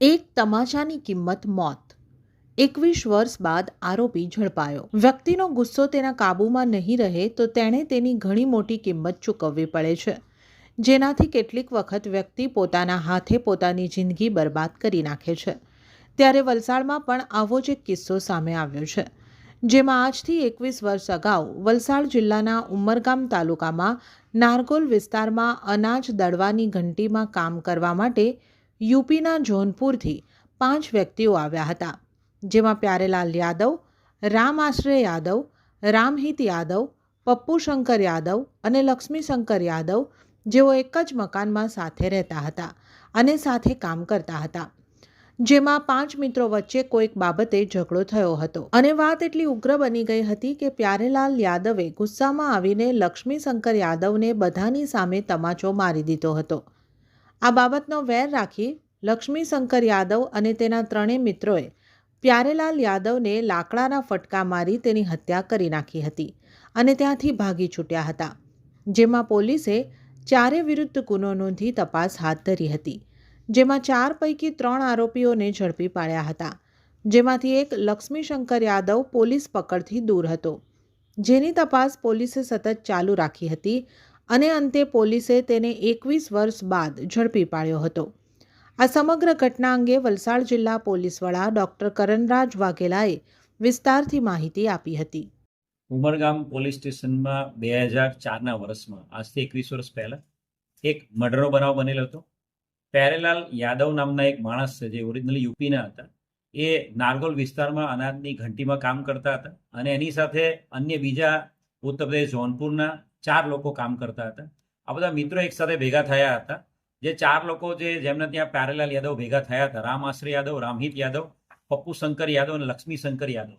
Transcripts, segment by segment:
એક તમાચાની કિંમત મોત. એકવીસ વર્ષ બાદ આરોપી ઝડપાયો. વ્યક્તિનો ગુસ્સો તેના કાબૂમાં નહીં રહે તો તેણે તેની ઘણી મોટી કિંમત ચૂકવવી પડે છે. જેનાથી કેટલીક વખત વ્યક્તિ પોતાના હાથે પોતાની જિંદગી બરબાદ કરી નાખે છે. ત્યારે વલસાડમાં પણ આવો જ એક કિસ્સો સામે આવ્યો છે. જેમાં આજથી એકવીસ વર્ષ અગાઉ વલસાડ જિલ્લાના ઉમરગામ તાલુકામાં નારગોલ વિસ્તારમાં અનાજ દળવાની ઘંટીમાં કામ કરવા માટે યુપીના જોનપુરથી પાંચ વ્યક્તિઓ આવ્યા હતા, જેમાં પ્યારેલાલ યાદવ રામ આશ્રય યાદવ, રામહિત યાદવ પપ્પુ શંકર યાદવ અને લક્ષ્મીશંકર યાદવ, જેઓ એક જ મકાનમાં સાથે રહેતા હતા અને સાથે કામ કરતા હતા, જેમાં પાંચ મિત્રો વચ્ચે કોઈક બાબતે ઝઘડો થયો હતો. અને વાત એટલી ઉગ્ર બની ગઈ હતી કે પ્યારેલાલ યાદવે ગુસ્સામાં આવીને લક્ષ્મીશંકર યાદવને બધાની સામે તમાચો મારી દીધો હતો. આ બાબતનો વેર રાખી લક્ષ્મીશંકર યાદવ અને તેના ત્રણેય મિત્રોએ પ્યારેલાલ યાદવને લાકડાના ફટકા મારી તેની હત્યા કરી નાખી હતી અને ત્યાંથી ભાગી છૂટ્યા હતા, જેમાં પોલીસે ચારે વિરુદ્ધ ગુનો નોંધી તપાસ હાથ ધરી હતી, જેમાં ચાર પૈકી ત્રણ આરોપીઓને ઝડપી પાડ્યા હતા, જેમાંથી એક લક્ષ્મીશંકર યાદવ પોલીસ પકડથી દૂર હતો. જેની તપાસ પોલીસે સતત ચાલુ રાખી હતી અને અંતે પોલીસે તેને એકવીસ વર્ષ બાદ ઝડપી પાડ્યો હતો. આ સમગ્ર ઘટના અંગે વલસાડ જિલ્લા પોલીસ વડા ડોક્ટર કરણરાજ વાઘેલાએ વિસ્તારથી માહિતી આપી હતી. ઉમરગામ પોલીસ સ્ટેશનમાં બે હજાર ચારના વર્ષમાં, આજથી એકવીસ વર્ષ પહેલાં, એક મર્ડરનો બનાવ બનેલો હતો. પ્યારેલાલ યાદવ નામના એક માણસ છે, જે ઓરિજિનલી યુપીના હતા. એ નારગોલ વિસ્તારમાં અનાજની ઘંટીમાં કામ કરતા હતા અને એની સાથે અન્ય બીજા ઉત્તર પ્રદેશ, જોનપુરના ચાર લોકો કામ કરતા હતા. આ બધા મિત્રો એકસાથે ભેગા થયા હતા. જે ચાર લોકો જે જેમને ત્યાં પ્યારેલાલ યાદવ ભેગા થયા હતા. રામ આશ્રય યાદવ, રામહિત યાદવ, પપ્પુ શંકર યાદવ અને લક્ષ્મી શંકર યાદવ.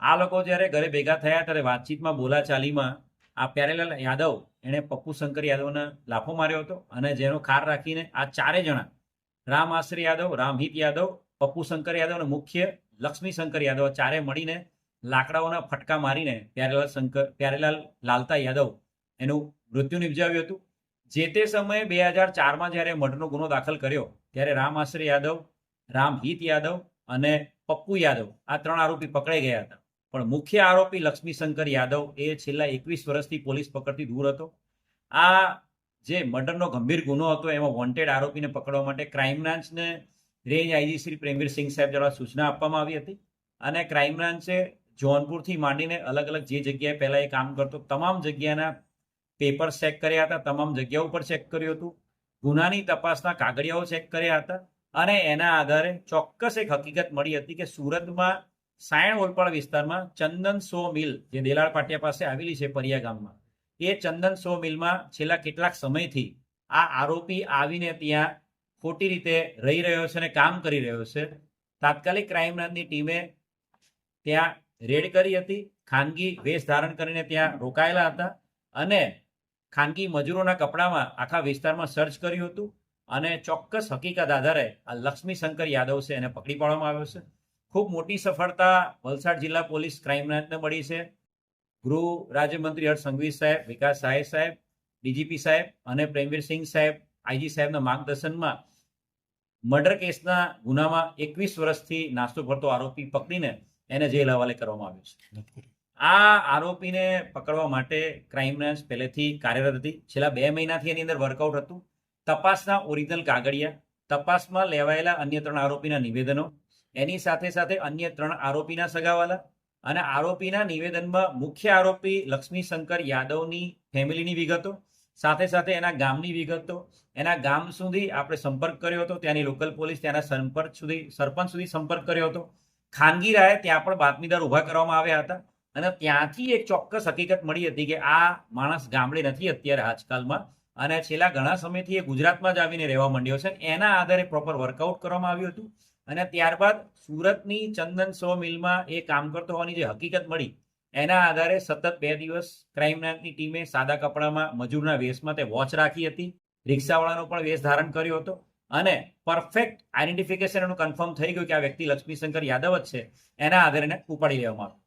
આ લોકો જ્યારે ઘરે ભેગા થયા ત્યારે વાતચીતમાં બોલાચાલીમાં આ પ્યારેલાલ યાદવ એણે પપ્પુ શંકર યાદવને લાફો માર્યો હતો અને જેનો ખાર રાખીને આ ચારે જણા, રામ આશ્રય યાદવ, રામહિત યાદવ, પપ્પુ શંકર યાદવ અને મુખ્ય લક્ષ્મી શંકર યાદવ ચારે મળીને લાકડાઓના ફટકા મારીને પ્યારેલાલ શંકર, પ્યારેલાલ લાલતા યાદવ એનું મૃત્યુ નિપજાવ્યું હતું. જે તે સમયે બે હજાર ચારમાં જ્યારે મર્ડરનો ગુનો દાખલ કર્યો, ત્યારે રામ આશ્રય યાદવ રામહિત યાદવ અને પપ્પુ યાદવ આ ત્રણ આરોપી પકડાઈ ગયા હતા. પણ મુખ્ય આરોપી લક્ષ્મીશંકર યાદવ એ છેલ્લા એકવીસ વર્ષથી પોલીસ પકડથી દૂર હતો. આ જે મર્ડરનો ગંભીર ગુનો હતો, એમાં વોન્ટેડ આરોપીને પકડવા માટે ક્રાઇમ બ્રાન્ચને રેન્જ આઈજી શ્રી પ્રેમવીર સિંહ સાહેબ દ્વારા સૂચના આપવામાં આવી હતી. અને ક્રાઇમ બ્રાન્ચે જોનપુરથી માંડીને અલગ અલગ જે જગ્યાએ પહેલાં એ કામ કરતો, તમામ જગ્યાના પેપર ચેક કર્યા હતા, તમામ જગ્યાઓ ઉપર ચેક કર્યું હતું, ગુનાની તપાસના કાગળિયાઓ ચેક કર્યા હતા અને એના આધારે ચોક્કસ એક હકીકત મળી હતી કે સુરતમાં સાયણ ઓલપાડ વિસ્તારમાં ચંદન સો મિલ જે દેલાડ પાટિયા પાસે આવેલી છે પરિયા ગામમાં, એ ચંદન સો મિલમાં છેલ્લા કેટલાક સમયથી આ આરોપી આવીને ત્યાં ખોટી રીતે રહી રહ્યો છે અને કામ કરી રહ્યો છે. તાત્કાલિક ક્રાઇમ બ્રાન્ચની ટીમે ત્યાં રેડ કરી હતી, ખાનગી વેશ ધારણ કરીને ત્યાં રોકાયેલા હતા અને ખાનગી મજૂરોના કપડામાં આખા વિસ્તારમાં સર્ચ કર્યું હતું અને ચોક્કસ હકીકત આધારે આ લક્ષ્મી શંકર યાદવ છે એને પકડી પાડવામાં આવ્યો છે. ખૂબ મોટી સફળતા વલસાડ જિલ્લા પોલીસ ક્રાઇમ બ્રાન્ચને મળી છે. ગૃહ રાજ્યમંત્રી હર્ષ સંઘવી સાહેબ, વિકાસ સહાય સાહેબ, ડીજીપી સાહેબ અને પ્રેમવીર સિંહ સાહેબ, આઈજી સાહેબના માર્ગદર્શનમાં મર્ડર કેસના ગુનામાં એકવીસ વર્ષથી નાસ્તો ભરતો આરોપી પકડીને એને જેલ હવાલે કરવામાં આવ્યો છે. આ આરોપીને પકડવા માટે ક્રાઇમ બ્રાન્ચ પહેલેથી કાર્યરત હતી. છેલ્લા બે મહિનાથી એની અંદર વર્કઆઉટ હતું. તપાસના ઓરિજિનલ કાગળિયા, તપાસમાં લેવાયેલા અન્ય ત્રણ આરોપીના નિવેદનો, એની સાથે સાથે અન્ય ત્રણ આરોપીના સગાવાલા અને આરોપીના નિવેદનમાં મુખ્ય આરોપી લક્ષ્મી શંકર યાદવની ફેમિલીની વિગતો, સાથે સાથે એના ગામની વિગતો. એના ગામ સુધી આપણે સંપર્ક કર્યો હતો. ત્યાંની લોકલ પોલીસ ત્યાંના સંપર્ક સુધી, સરપંચ સુધી સંપર્ક કર્યો હતો. ખાનગી રાહે ત્યાં પણ બાતમીદાર ઊભા કરવામાં આવ્યા હતા. અને ત્યાંથી એક ચોક્કસ હકીકત મળી હતી કે આ માણસ ગામડે નથી અત્યારે આજકાલમાં. અને છેલ્લા ઘણા સમયથી એ ગુજરાતમાં જ આવીને રહેવા માંડ્યો છે એના આધારે પ્રોપર વર્કઆઉટ કરવામાં આવ્યું હતું. અને ત્યારબાદ સુરતની ચંદન સો મિલમાં એ કામ કરતો હોવાની જે હકીકત મળી, એના આધારે સતત બે દિવસ ક્રાઇમ બ્રાન્ચની ટીમે સાદા કપડામાં મજૂરના વેશમાં તે વોચ રાખી હતી. રિક્ષાવાળાનો પણ વેશ ધારણ કર્યો હતો. અને પરફેક્ટ આઈડેન્ટિફિકેશન એનું કન્ફર્મ થઈ ગયું કે આ વ્યક્તિ લક્ષ્મીશંકર યાદવ જ છે. એના આધારે ઉપાડી લેવામાં આવ્યો.